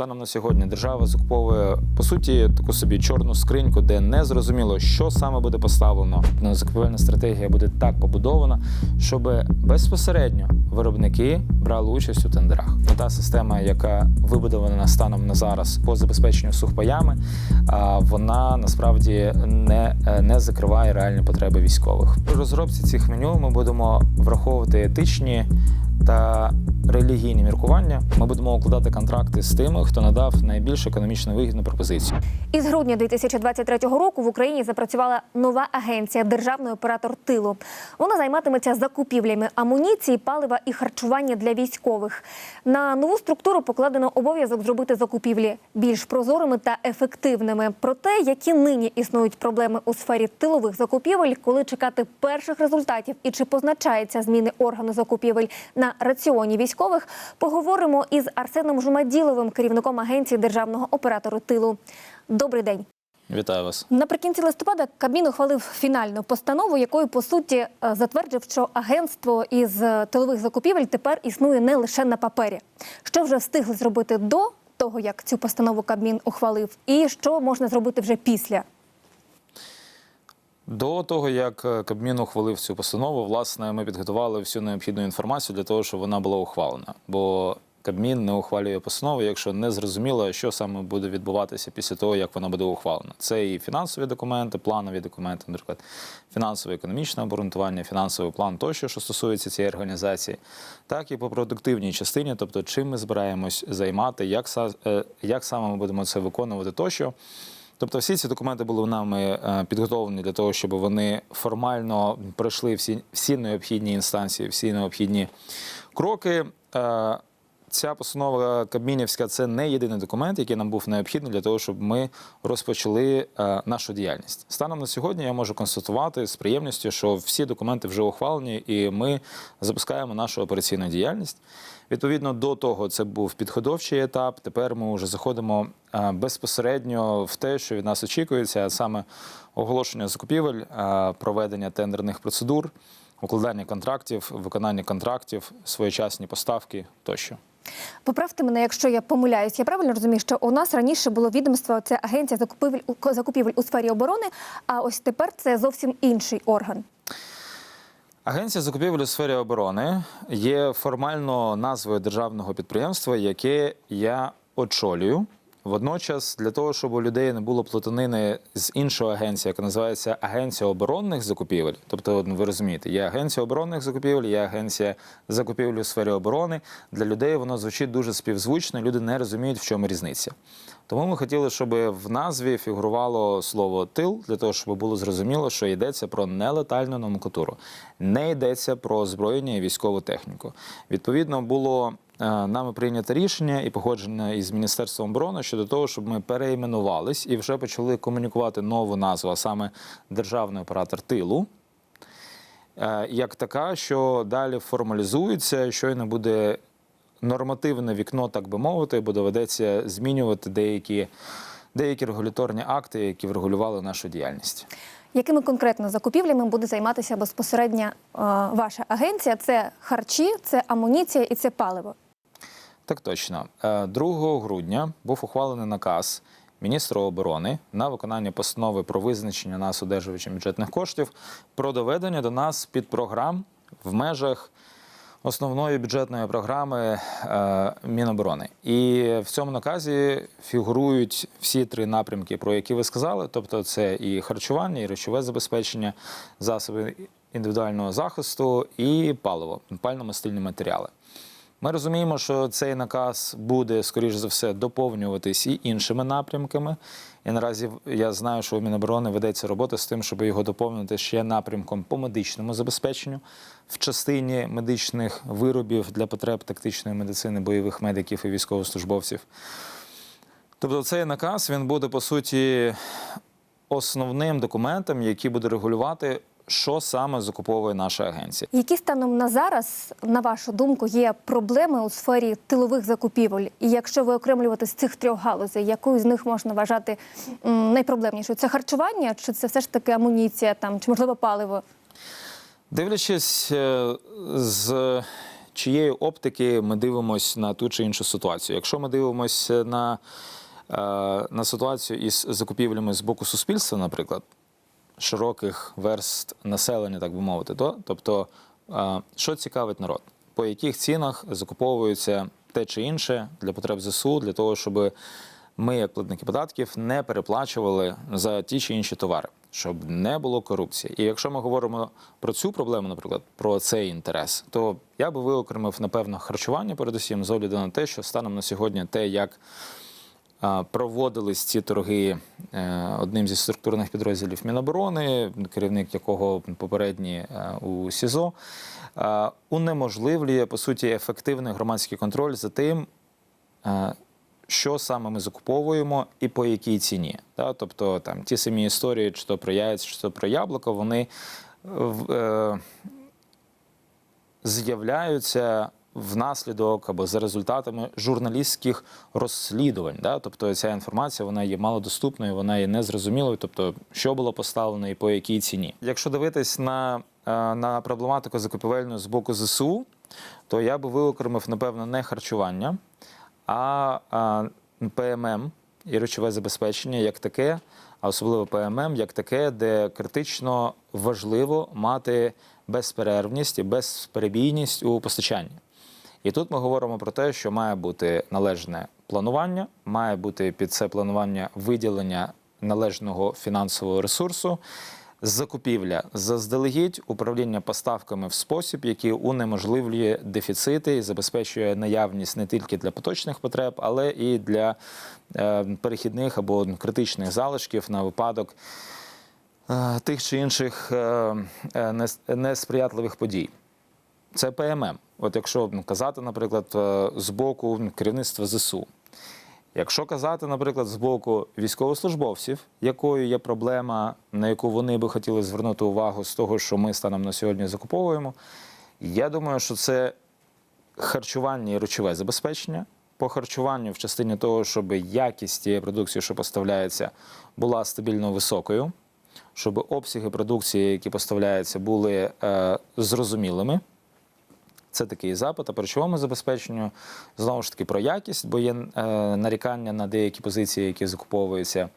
станом на сьогодні держава закуповує по суті таку собі чорну скриньку, де не зрозуміло, що саме буде поставлено. Закупівельна стратегія буде так побудована, щоб безпосередньо виробники брали участь у тендерах. Ну, Та система, яка вибудована станом на зараз по забезпеченню сухпаями, вона насправді не, е, не закриває реальні потреби військових. При розробці цих меню ми будемо враховувати етичні та релігійні міркування. Ми будемо укладати контракти з тими, хто надав найбільш економічно вигідну пропозицію. Із грудня 2023 року в Україні запрацювала нова агенція Державний оператор тилу. Вона займатиметься закупівлями амуніції, палива і харчування для військових. На нову структуру покладено обов'язок зробити закупівлі більш прозорими та ефективними. Про те, які нині існують проблеми у сфері тилових закупівель, коли чекати перших результатів і чи позначаються зміни органу закупівель на раціоні військових, поговоримо із Арсеном Жумаділовим, керівником агенції державного оператору тилу. Добрий день. Вітаю вас. Наприкінці листопада Кабмін ухвалив фінальну постанову, якою по суті е, затвердив, що агентство із е, тилових закупівель тепер існує не лише на папері. Що вже встигли зробити до того, як цю постанову Кабмін ухвалив, і що можна зробити вже після. До того як е, Кабмін ухвалив цю постанову, власне, ми підготували всю необхідну інформацію для того, щоб вона була ухвалена. Бо Кабмін не ухвалює постанову, якщо не зрозуміло, що саме буде відбуватися після того, як вона буде ухвалена. Це і фінансові документи, планові документи, наприклад, фінансове економічне обґрунтування, фінансовий план тощо, що стосується цієї організації, так і по продуктивній частині, тобто чим ми збираємось займати, як, е, як саме ми будемо це виконувати тощо. Тобто всі ці документи були нами е, підготовлені для того, щоб вони формально пройшли всі, всі необхідні інстанції, всі необхідні кроки. Е, Ця постанова Кабмінівська це не єдиний документ, який нам був необхідний для того, щоб ми розпочали е, нашу діяльність. Станом на сьогодні я можу констатувати з приємністю, що всі документи вже ухвалені, і ми запускаємо нашу операційну діяльність. Відповідно до того, це був підготовчий етап. Тепер ми вже заходимо е, безпосередньо в те, що від нас очікується, а саме оголошення закупівель, е, проведення тендерних процедур, укладання контрактів, виконання контрактів, своєчасні поставки тощо. Поправте мене, якщо я помиляюсь. Я правильно розумію, що у нас раніше було відомство, це агенція закупівель закупівель у сфері оборони, а ось тепер це зовсім інший орган. Агенція закупівель у сфері оборони є формально назвою державного підприємства, яке я очолюю. Водночас, для того, щоб у людей не було плутанини з іншою агенцією, яка називається Агенція оборонних закупівель. Тобто, ви розумієте, є агенція оборонних закупівель, є агенція закупівель у сфері оборони. Для людей воно звучить дуже співзвучно. Люди не розуміють, в чому різниця. Тому ми хотіли, щоб в назві фігурувало слово тил, для того, щоб було зрозуміло, що йдеться про нелетальну номенклатуру, не йдеться про озброєння і військову техніку. Відповідно, було нами прийнято рішення і погоджено із Міністерством оборони щодо того, щоб ми переіменувались і вже почали комунікувати нову назву, а саме державний оператор тилу. Е, Як така, що далі формалізується, щойно буде нормативне вікно, так би мовити, бо доведеться змінювати деякі, деякі регуляторні акти, які врегулювали нашу діяльність. Якими конкретно закупівлями буде займатися безпосередньо е, ваша агенція? Це харчі, це амуніція і це паливо. Так точно. Е, 2 грудня був ухвалений наказ міністра оборони на виконання постанови про визначення нас одержувачем бюджетних коштів про доведення до нас підпрограм в межах основної бюджетної програми е, Міноборони. І в цьому наказі фігурують всі три напрямки, про які ви сказали. Тобто, це і харчування, і речове забезпечення, засоби індивідуального захисту, і паливо, пально-мастильні матеріали. Ми розуміємо, що цей наказ буде, скоріш за все, доповнюватись і іншими напрямками. І наразі я знаю, що у Міноборони ведеться робота з тим, щоб його доповнити ще напрямком по медичному забезпеченню в частині медичних виробів для потреб тактичної медицини, бойових медиків і військовослужбовців. Тобто, цей наказ він буде по суті основним документом, який буде регулювати, що саме закуповує наша агенція. Які станом на зараз, на вашу думку, є проблеми у сфері тилових закупівель? І якщо ви окремлювати з цих трьох галузей, яку з них можна вважати найпроблемнішою? Це харчування, чи це все ж таки амуніція, там чи можливо паливо? Дивлячись, е, з чиєї оптики ми дивимося на ту чи іншу ситуацію. Якщо ми дивимося на, е, на ситуацію із закупівлями з боку суспільства, наприклад, широких верст населення, так би мовити, то тобто, що цікавить народ, по яких цінах закуповується те чи інше для потреб ЗСУ, для того, щоб ми, як платники податків, не переплачували за ті чи інші товари, щоб не було корупції. І якщо ми говоримо про цю проблему, наприклад, про цей інтерес, то я би виокремив напевно харчування, передусім, з огляду на те, що станом на сьогодні те, як Проводились ці торги е, одним зі структурних підрозділів Міноборони, керівник якого попередній е, у СІЗО, унеможливлює по суті ефективний громадський контроль за тим, е, що саме ми закуповуємо і по якій ціні. Тобто там ті самі історії, чи то про яйця, чи то про яблуко, вони з'являються внаслідок або за результатами журналістських розслідувань. Да? Тобто ця інформація вона є малодоступною, вона є незрозумілою, тобто що було поставлено і по якій ціні. Якщо дивитись на, е, на проблематику закупівельну з боку ЗСУ, то я би виокремив, напевно, не харчування, а, а ПММ і речове забезпечення як таке, а особливо ПММ як таке, де критично важливо мати безперервність і безперебійність у постачанні. І тут ми говоримо про те, що має бути належне планування, має бути під це планування виділення належного фінансового ресурсу, закупівля заздалегідь, управління поставками в спосіб, який унеможливлює дефіцити і забезпечує наявність не тільки для поточних потреб, але і для е, перехідних або критичних залишків на випадок е, тих чи інших е, несприятливих подій. Це ПММ. От якщо ну, казати, наприклад, е, з боку керівництва ЗСУ. Якщо казати, наприклад, з боку військовослужбовців, якою є проблема, на яку вони би хотіли звернути увагу з того, що ми станом на сьогодні закуповуємо, я думаю, що це харчування і речове забезпечення. По харчуванню в частині того, щоб якість тієї продукції, що поставляється, була стабільно високою, щоб обсяги продукції, які поставляються, були е, зрозумілими. Це такий запит. А по речовому забезпеченню знову ж таки про якість, бо є е, нарікання на деякі позиції, які закуповуються.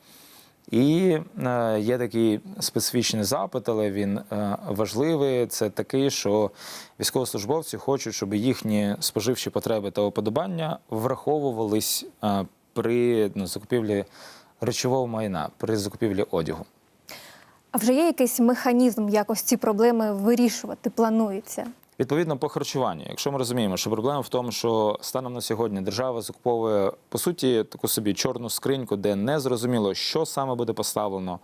І е, є такий специфічний запит, але він е, важливий. Це такий, що військовослужбовці хочуть, щоб їхні споживчі потреби та уподобання враховувались при ну, закупівлі речового майна, при закупівлі одягу. А вже є якийсь механізм, якось ці проблеми вирішувати планується? Відповідно, по харчуванню, якщо ми розуміємо, що проблема в тому, що станом на сьогодні держава закуповує по суті таку собі чорну скриньку, де не зрозуміло, що саме буде поставлено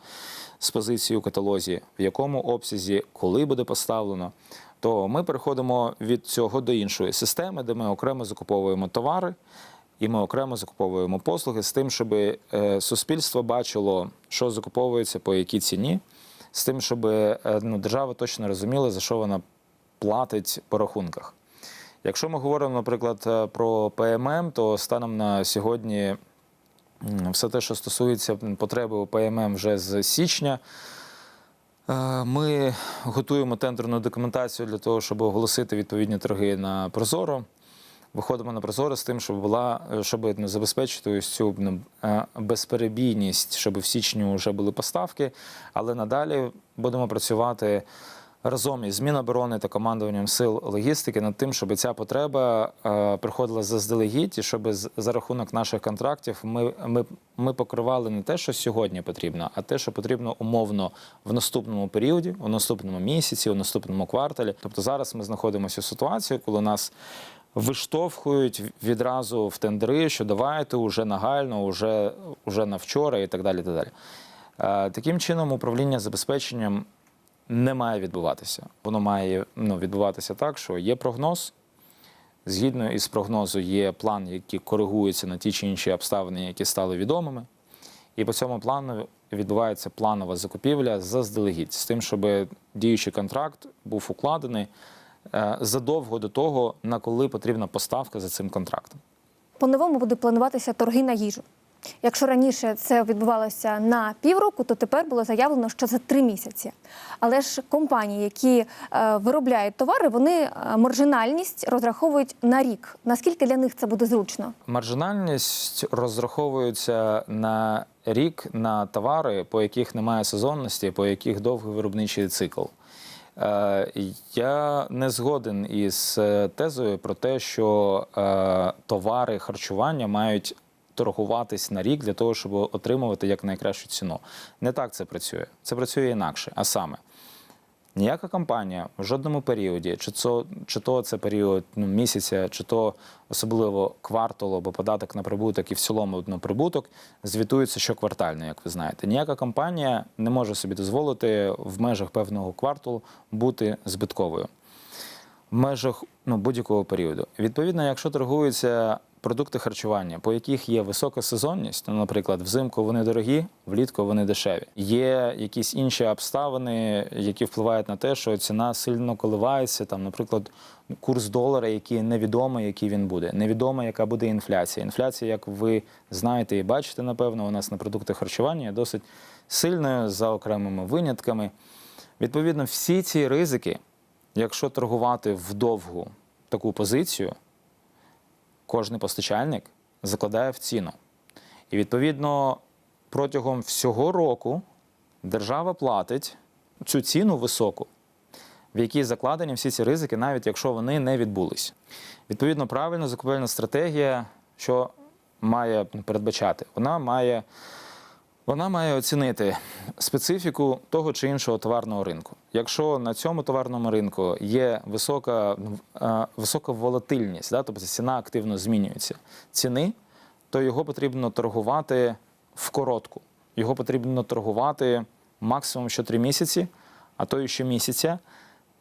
з позиції у каталозі, в якому обсязі, коли буде поставлено, то ми переходимо від цього до іншої системи, де ми окремо закуповуємо товари. І ми окремо закуповуємо послуги з тим, щоб е, суспільство бачило, що закуповується, по якій ціні, з тим, щоб е, ну, держава точно розуміла, за що вона платить по рахунках. Якщо ми говоримо, наприклад, е, про ПММ, то станом на сьогодні все те, що стосується потреби у ПММ вже з січня, е, ми готуємо тендерну документацію для того, щоб оголосити відповідні торги на Прозоро. Виходимо на Прозоро з тим, щоб була, е, щоб забезпечити ось цю безперебійність, щоб в січні вже були поставки, але надалі будемо працювати разом із Міноборони та командуванням сил логістики над тим, щоб ця потреба е, приходила заздалегідь, і щоб за рахунок наших контрактів ми, ми, ми покривали не те, що сьогодні потрібно, а те, що потрібно умовно в наступному періоді, у наступному місяці, у наступному кварталі. Тобто зараз ми знаходимося в ситуації, коли нас. Виштовхують відразу в тендери, що давайте уже нагально, уже, уже на вчора і так далі. Так далі. Е, Таким чином, управління забезпеченням не має відбуватися. Воно має ну, відбуватися так, що є прогноз. Згідно із прогнозу, є план, який коригується на ті чи інші обставини, які стали відомими. І по цьому плану відбувається планова закупівля заздалегідь, з тим, щоб діючий контракт був укладений е, задовго до того, на коли потрібна поставка за цим контрактом. По-новому буде плануватися торги на їжу. Якщо раніше це відбувалося на півроку, то тепер було заявлено, що за три місяці. Але ж компанії, які е, виробляють товари, вони е, маржинальність розраховують на рік. Наскільки для них це буде зручно? Маржинальність розраховується на рік на товари, по яких немає сезонності, по яких довгий виробничий цикл. Е, Я не згоден із тезою про те, що товари харчування мають торгуватись на рік для того, щоб отримувати якнайкращу ціну. Не так це працює. Це працює інакше. А саме, Ніяка компанія в жодному періоді, чи то, чи то це період ну, місяця, чи то особливо кварталу або податок на прибуток і в цілому на прибуток, звітується щоквартально, як ви знаєте. Ніяка компанія не може собі дозволити в межах певного кварталу бути збитковою в межах ну, будь-якого періоду. Відповідно, якщо торгуються продукти харчування, по яких є висока сезонність, ну, наприклад, взимку вони дорогі, влітку вони дешеві. Є якісь інші обставини, які впливають на те, що ціна сильно коливається. Там, наприклад, курс долара, який невідомий, який він буде. Невідомо, яка буде інфляція. Інфляція, як ви знаєте і бачите, напевно, у нас на продукти харчування є досить сильною за окремими винятками. Відповідно, всі ці ризики, якщо торгувати вдовгу таку позицію, кожний постачальник закладає в ціну. І відповідно протягом всього року держава платить цю ціну високу, в якій закладені всі ці ризики, навіть якщо вони не відбулись. Відповідно, правильна закупівельна стратегія, що має передбачати, вона має вона має оцінити специфіку того чи іншого товарного ринку. Якщо на цьому товарному ринку є висока, е, висока волатильність, да, тобто ціна активно змінюється ціни, то його потрібно торгувати в коротку. Його потрібно торгувати максимум що три місяці, а то і щомісяця.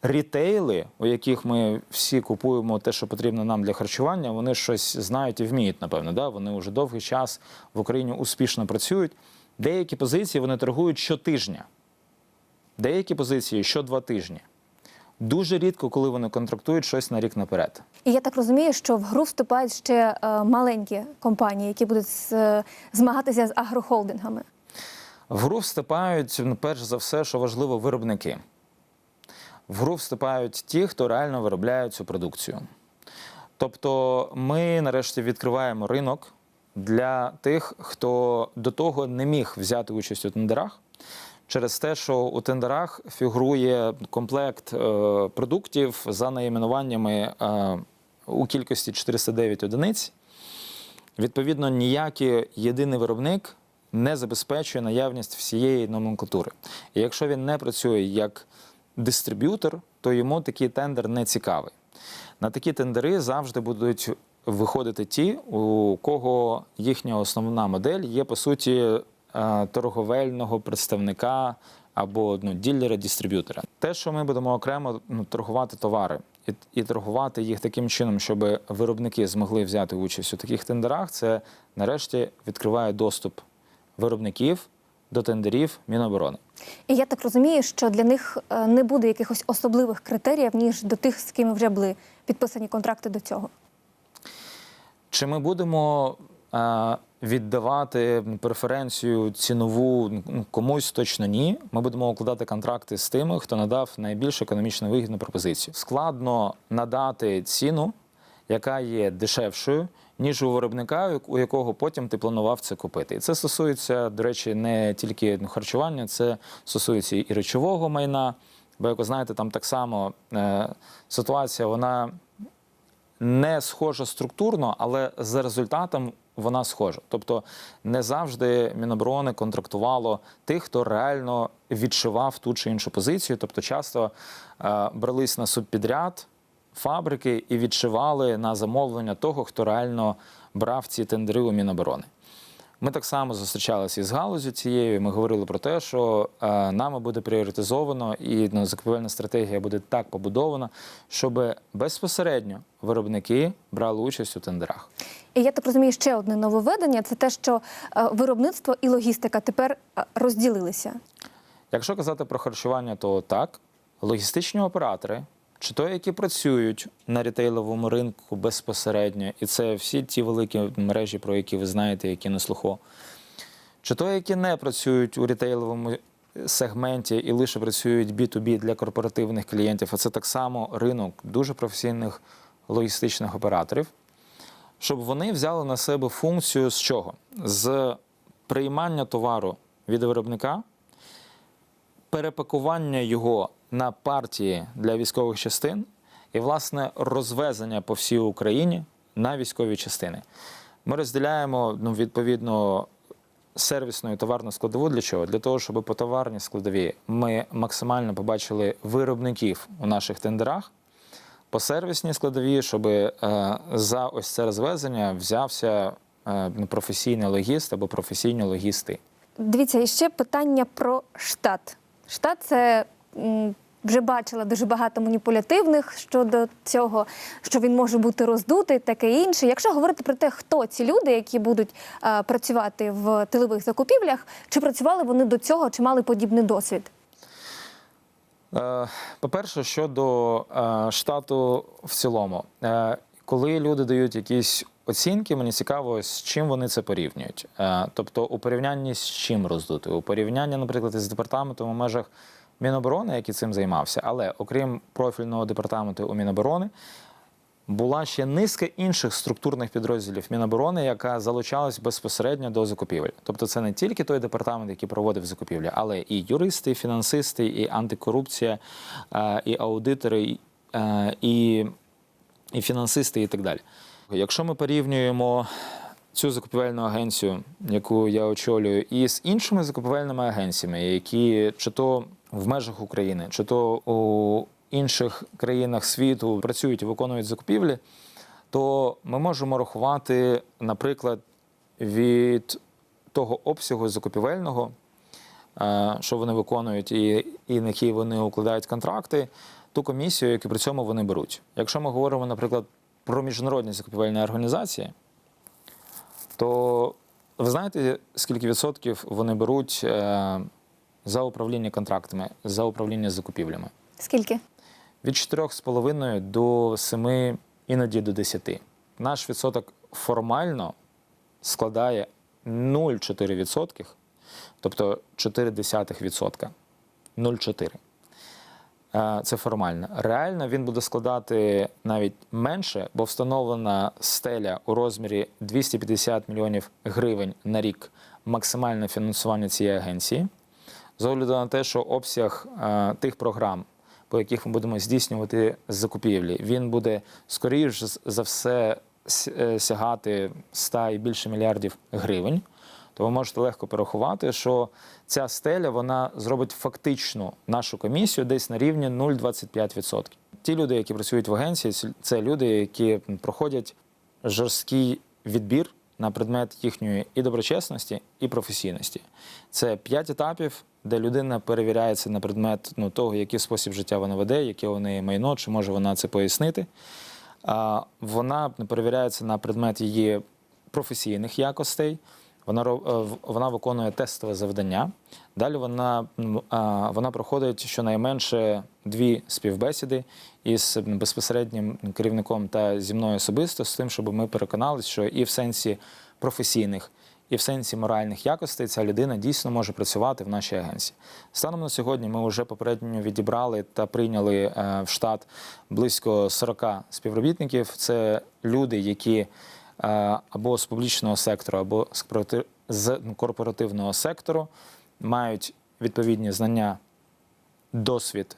Рітейли, у яких ми всі купуємо те, що потрібно нам для харчування, вони щось знають і вміють, напевно. Да? Вони вже довгий час в Україні успішно працюють. Деякі позиції вони торгують щотижня, деякі позиції що два тижні. Дуже рідко, коли вони контрактують щось на рік наперед. І я так розумію, що в гру вступають ще е, маленькі компанії, які будуть з- змагатися з агрохолдингами. В гру вступають, ну, перш за все, що важливо, виробники. В гру вступають ті, хто реально виробляє цю продукцію. Тобто ми нарешті відкриваємо ринок для тих, хто до того не міг взяти участь у тендерах. Через те, що у тендерах фігурує комплект е, продуктів за найменуваннями е, у кількості 409 одиниць, Відповідно, ніякий єдиний виробник не забезпечує наявність всієї номенклатури. І якщо він не працює як дистриб'ютор, то йому такий тендер не цікавий. На такі тендери завжди будуть виходити ті, у кого їхня основна модель є, по суті, торговельного представника або ну, ділера-дистриб'ютора. Те, що ми будемо окремо ну, торгувати товари і, і торгувати їх таким чином, щоб виробники змогли взяти участь у таких тендерах, це нарешті відкриває доступ виробників до тендерів Міноборони. І я так розумію, що для них е, не буде якихось особливих критеріїв, ніж до тих, з ким вже були підписані контракти до цього. Чи ми будемо е, віддавати преференцію цінову ну, комусь точно ні. Ми будемо укладати контракти з тими, хто надав найбільш економічно вигідну пропозицію. Складно надати ціну, яка є дешевшою, ніж у виробника, у якого потім ти планував це купити. І це стосується, до речі, не тільки ну, харчування, це стосується і речового майна. Бо, як ви знаєте, там так само е, ситуація, вона не схожа структурно, але за результатом вона схожа. Тобто не завжди Міноборони контрактувало тих, хто реально відшивав ту чи іншу позицію. Тобто, часто е, брались на субпідряд фабрики і відшивали на замовлення того, хто реально брав ці тендери у Міноборони. Ми так само зустрічалися із галузю цією. Ми говорили про те, що е, нами буде пріоритизовано і ну, закупівельна стратегія буде так побудована, щоб безпосередньо виробники брали участь у тендерах. І я так розумію, ще одне нововведення це те, що е, виробництво і логістика тепер е, розділилися. Якщо казати про харчування, то так, логістичні оператори чи то які працюють на рітейловому ринку безпосередньо, і це всі ті великі мережі, про які ви знаєте, які на слуху, чи то які не працюють у рітейловому сегменті і лише працюють B2B для корпоративних клієнтів, а це так само ринок дуже професійних логістичних операторів, щоб вони взяли на себе функцію з чого? З приймання товару від виробника, перепакування його на партії для військових частин і, власне, розвезення по всій Україні на військові частини. Ми розділяємо ну, відповідно сервісну і товарну складову для чого? Для того, щоб по товарній складовій ми максимально побачили виробників у наших тендерах. По сервісній складовій, щоб е, за ось це розвезення взявся е, професійний логіст або професійні логісти. Дивіться, і ще питання про штат. Штат це вже бачила дуже багато маніпулятивних щодо цього, що він може бути роздутий, таке інше. Якщо говорити про те, хто ці люди, які будуть е, працювати в тилових закупівлях, чи працювали вони до цього, чи мали подібний досвід? Е, По-перше, щодо е, штату в цілому, Е, коли люди дають якісь оцінки, мені цікаво, з чим вони це порівнюють. Тобто, у порівнянні з чим роздути? У порівнянні, наприклад, з департаментом у межах Міноборони, який цим займався, але окрім профільного департаменту у Міноборони. Була ще низка інших структурних підрозділів Міноборони, яка залучалась безпосередньо до закупівель. Тобто, це не тільки той департамент, який проводив закупівлі, але і юристи, і фінансисти, і антикорупція, е, і аудитори, е, і, і фінансисти, і так далі. Якщо ми порівнюємо цю закупівельну агенцію, яку я очолюю, і з іншими закупівельними агенціями, які чи то в межах України, чи то у інших країнах світу працюють і виконують закупівлі, то ми можемо рахувати, наприклад, від того обсягу закупівельного, е, що вони виконують, і, і на який вони укладають контракти, ту комісію, яку при цьому вони беруть. Якщо ми говоримо, наприклад, про міжнародні закупівельні організації, то ви знаєте, скільки відсотків вони беруть е, за управління контрактами, за управління закупівлями? Скільки? Від 4,5 до 7, іноді до 10. Наш відсоток формально складає 0,4%, тобто 0,4%. 0,4. Е, Це формально. Реально він буде складати навіть менше, бо встановлена стеля у розмірі 250 мільйонів гривень на рік максимальне фінансування цієї агенції. З огляду на те, що обсяг е, тих програм, по яких ми будемо здійснювати закупівлі, він буде скоріш за все е, сягати 100 і більше мільярдів гривень. То ви можете легко порахувати, що ця стеля вона зробить фактично нашу комісію десь на рівні 0,25%. Ті люди, які працюють в агенції, ці- це люди, які проходять жорсткий відбір на предмет їхньої і доброчесності, і професійності. Це п'ять етапів, де людина перевіряється на предмет ну, того, який спосіб життя вона веде, яке у неї майно, чи може вона це пояснити. А, Вона перевіряється на предмет її професійних якостей. Вона е, вона виконує тестове завдання. Далі вона, вона проходить щонайменше дві співбесіди із безпосереднім керівником та зі мною особисто, з тим, щоб ми переконалися, що і в сенсі професійних, і в сенсі моральних якостей ця людина дійсно може працювати в нашій агенції. Станом на сьогодні ми вже попередньо відібрали та прийняли е, в штат близько 40 співробітників. Це люди, які е, або з публічного сектору, або з корпорати- корпоративного сектору мають відповідні знання, досвід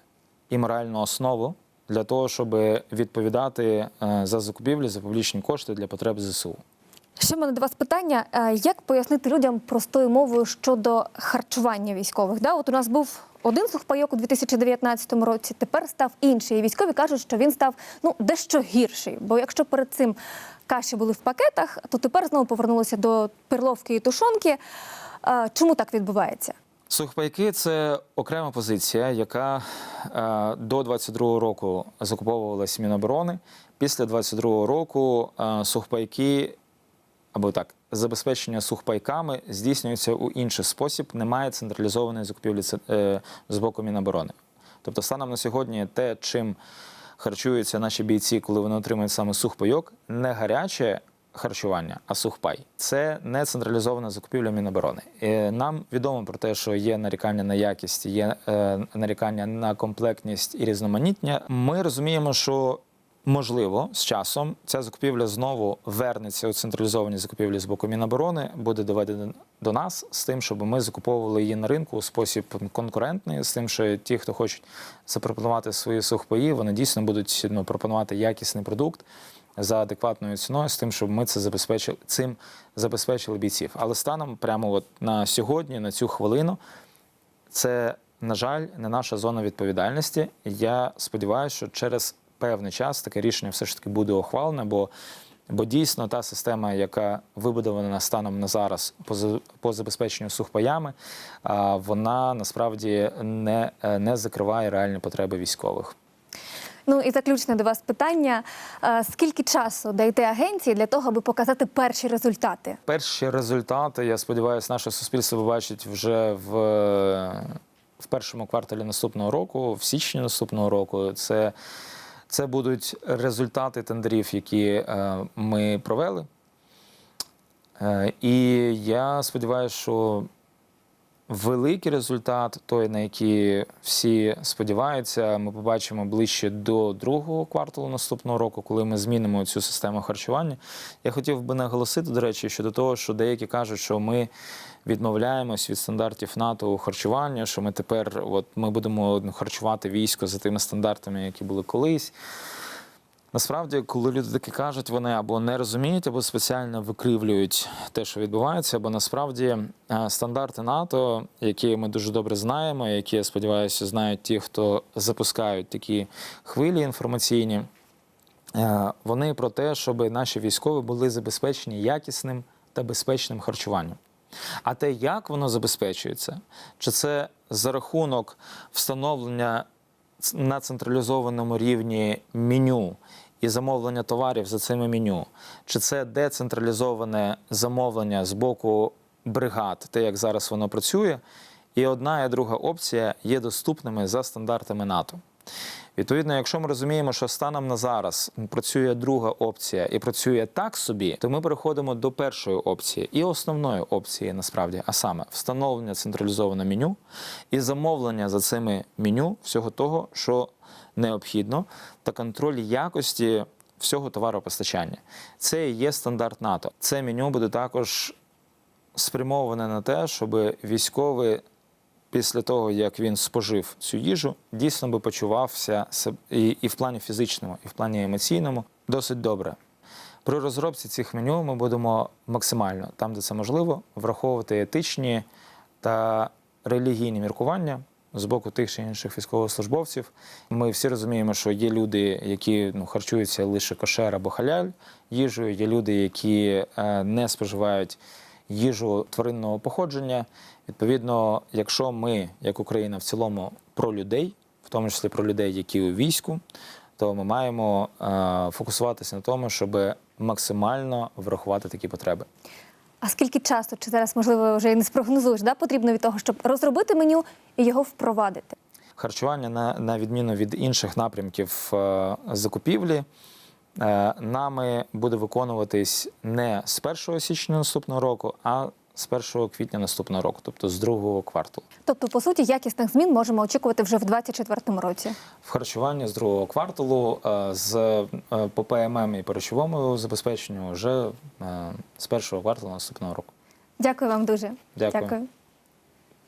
і моральну основу для того, щоб відповідати е, за закупівлі за публічні кошти для потреб ЗСУ. Ще мене до вас питання: Е, як пояснити людям простою мовою щодо харчування військових? Да, от у нас був один сухпайок у 2019 році, тепер став інший. І військові кажуть, що він став ну дещо гірший. Бо якщо перед цим каші були в пакетах, то тепер знову повернулися до перловки і тушонки. Е, Чому так відбувається? Сухпайки це окрема позиція, яка е, до 22-го року закуповувалась Міноборони. Після 22-го року е, сухпайки, або так, забезпечення сухпайками здійснюється у інший спосіб. Немає централізованої закупівлі е, з боку Міноборони. Тобто, станом на сьогодні, те, чим харчуються наші бійці, коли вони отримують саме сухпайок, не гаряче харчування, а сухпай. Це не централізована закупівля Міноборони. Е, Нам відомо про те, що є нарікання на якість, є е, нарікання на комплектність і різноманіття. Ми розуміємо, що Можливо, з часом ця закупівля знову вернеться у централізовані закупівлі з боку Міноборони, буде доведена до нас з тим, щоб ми закуповували її на ринку у спосіб конкурентний, з тим, що ті, хто хочуть запропонувати свої сухпаї, вони дійсно будуть ну, пропонувати якісний продукт за адекватною ціною, з тим, щоб ми це забезпечили цим забезпечили бійців. Але станом прямо от на сьогодні, на цю хвилину, це, на жаль, не наша зона відповідальності. Я сподіваюся, що через певний час таке рішення все ж таки буде ухвалене, бо, бо дійсно та система, яка вибудована станом на зараз по, по забезпеченню сухпаями, вона насправді не, не закриває реальні потреби військових. Ну і заключне до вас питання: скільки часу даєте агенції для того, аби показати перші результати? Перші результати, я сподіваюся, наше суспільство побачить вже в, в першому кварталі наступного року, в січні наступного року. Це, це будуть результати тендерів, які е, ми провели. Е, і я сподіваюся, що великий результат, той, на який всі сподіваються, ми побачимо ближче до другого кварталу наступного року, коли ми змінимо цю систему харчування. Я хотів би наголосити, до речі, щодо того, що деякі кажуть, що ми відмовляємось від стандартів НАТО у харчуванні, що ми тепер от, ми будемо харчувати військо за тими стандартами, які були колись. Насправді, коли люди таке кажуть, вони або не розуміють, або спеціально викривлюють те, що відбувається. Бо насправді е, стандарти НАТО, які ми дуже добре знаємо, які я сподіваюся, знають ті, хто запускають такі хвилі інформаційні, е, вони про те, щоб наші військові були забезпечені якісним та безпечним харчуванням. А те, як воно забезпечується, чи це за рахунок встановлення на централізованому рівні меню і замовлення товарів за цими меню, чи це децентралізоване замовлення з боку бригад, те, як зараз воно працює, і одна і друга опція є доступними за стандартами НАТО. Відповідно, якщо ми розуміємо, що станом на зараз працює друга опція і працює так собі, то ми переходимо до першої опції і основної опції насправді, а саме встановлення централізованого меню і замовлення за цими меню всього того, що необхідно, та контроль якості всього товаропостачання. Це і є стандарт НАТО. Це меню буде також спрямоване на те, щоб військовий після того, як він спожив цю їжу, дійсно би почувався і, і в плані фізичному, і в плані емоційному досить добре. При розробці цих меню ми будемо максимально, там, де це можливо, враховувати етичні та релігійні міркування з боку тих чи інших військовослужбовців. Ми всі розуміємо, що є люди, які ну, харчуються лише кошер або халяль їжею, є люди, які е, не споживають їжу тваринного походження. Відповідно, якщо ми, як Україна, в цілому про людей, в тому числі про людей, які у війську, то ми маємо е, фокусуватися на тому, щоб максимально врахувати такі потреби. А скільки часу, чи зараз можливо вже і не спрогнозуєш, да, потрібно від того, щоб розробити меню і його впровадити? Харчування, на, на відміну від інших напрямків е, закупівлі, е, нами буде виконуватись не з 1 січня наступного року, а з 1 квітня наступного року, тобто з другого кварталу. Тобто, по суті, якісних змін можемо очікувати вже в 2024 році. В харчуванні з другого кварталу е, з е, по ПММ і по речовому забезпеченню вже е, з першого кварталу наступного року. Дякую вам дуже. Дякую. Дякую.